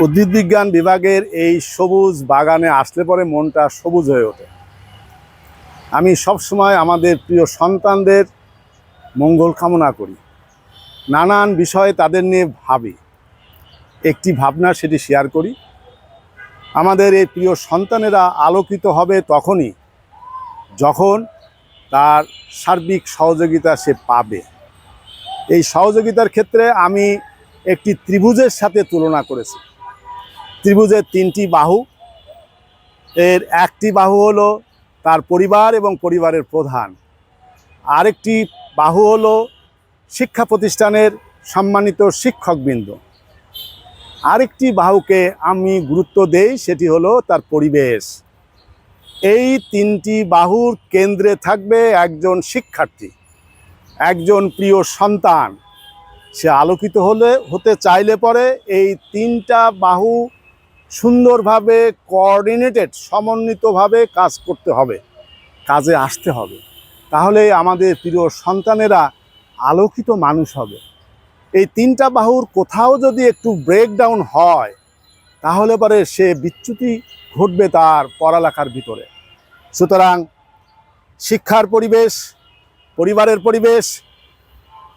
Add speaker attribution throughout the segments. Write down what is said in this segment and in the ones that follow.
Speaker 1: উদ্ভিদ বিজ্ঞান বিভাগের এই সবুজ বাগানে আসলে পরে মনটা সবুজ হয়ে ওঠে। আমি সবসময় আমাদের প্রিয় সন্তানদের মঙ্গল কামনা করি। নানান বিষয়ে তাদের নিয়ে ভাবি। একটি ভাবনা সেটি শেয়ার করি। আমাদের এই প্রিয় সন্তানেরা আলোকিত হবে তখনই যখন তার সার্বিক সহযোগিতা সে পাবে। এই সহযোগিতার ক্ষেত্রে আমি একটি ত্রিভুজের সাথে তুলনা করেছে। ত্রিভুজের তিনটি বাহু, এর একটি বাহু হলো তার পরিবার এবং পরিবারের প্রধান। আরেকটি বাহু হলো শিক্ষা প্রতিষ্ঠানের সম্মানিত শিক্ষকবৃন্দ। আরেকটি বাহুকে আমি গুরুত্ব দেই, সেটি হলো তার পরিবেশ। এই তিনটি বাহুর কেন্দ্রে থাকবে একজন শিক্ষার্থী, একজন প্রিয় সন্তান সে আলোকিত হলে, হতে চাইলে পরে এই তিনটা বাহু সুন্দরভাবে কোঅর্ডিনেটেড সমন্বিতভাবে কাজ করতে হবে, কাজে আসতে হবে। তাহলে আমাদের প্রিয় সন্তানেরা আলোকিত মানুষ হবে। এই তিনটা বাহুর কোথাও যদি একটু ব্রেকডাউন হয়, তাহলে পরে সে বিচ্যুতি ঘটবে তার পড়ালেখার ভিতরে। সুতরাং শিক্ষার পরিবেশ, পরিবারের পরিবেশ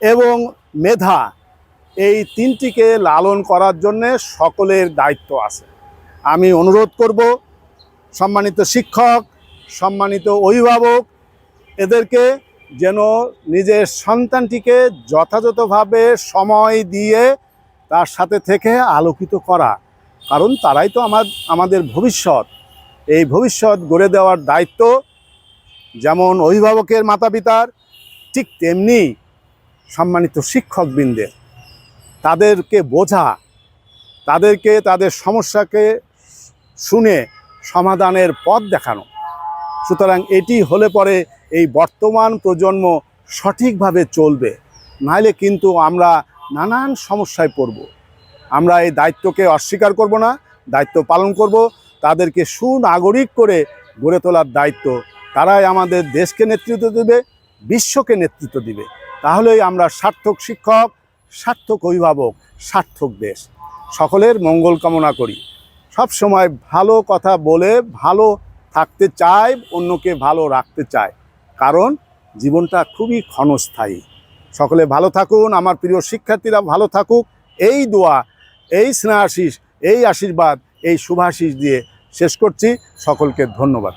Speaker 1: এবং মেধা এই তিনটিকে লালন করার জন্যে সকলের দায়িত্ব আছে। আমি অনুরোধ করব, সম্মানিত শিক্ষক, সম্মানিত অভিভাবক, এদেরকে যেন নিজের সন্তানটিকে যথাযথভাবে সময় দিয়ে তার সাথে থেকে আলোকিত করা। কারণ তারাই তো আমার, আমাদের ভবিষ্যৎ। এই ভবিষ্যৎ গড়ে দেওয়ার দায়িত্ব যেমন অভিভাবকের মাতা পিতার ঠিক তেমনি সম্মানিত শিক্ষকবৃন্দের তাদেরকে বোঝা, তাদেরকে তাদের সমস্যাকে শুনে সমাধানের পথ দেখানো। সুতরাং এটি হলে পরে এই বর্তমান প্রজন্ম সঠিকভাবে চলবে। নাহলে কিন্তু আমরা নানান সমস্যায় পড়ব। আমরা এই দায়িত্বকে অস্বীকার করব না, দায়িত্ব পালন করব। তাদেরকে সুনাগরিক করে গড়ে তোলার দায়িত্ব তারাই আমাদের দেশকে নেতৃত্ব দেবে, বিশ্বকে নেতৃত্ব দিবে। তাহলেই আমরা সার্থক শিক্ষক, সার্থক অভিভাবক, সার্থক দেশ। সকলের মঙ্গল কামনা করি। সব সময় ভালো কথা বলে ভালো থাকতে চায়, অন্যকে ভালো রাখতে চায়। কারণ জীবনটা খুবই ক্ষণস্থায়ী। সকলে ভালো থাকুন, আমার প্রিয় শিক্ষার্থীরা ভালো থাকুক। এই দোয়া, এই স্নেহাশিস, এই আশীর্বাদ, এই শুভাশিস দিয়ে শেষ করছি। সকলকে ধন্যবাদ।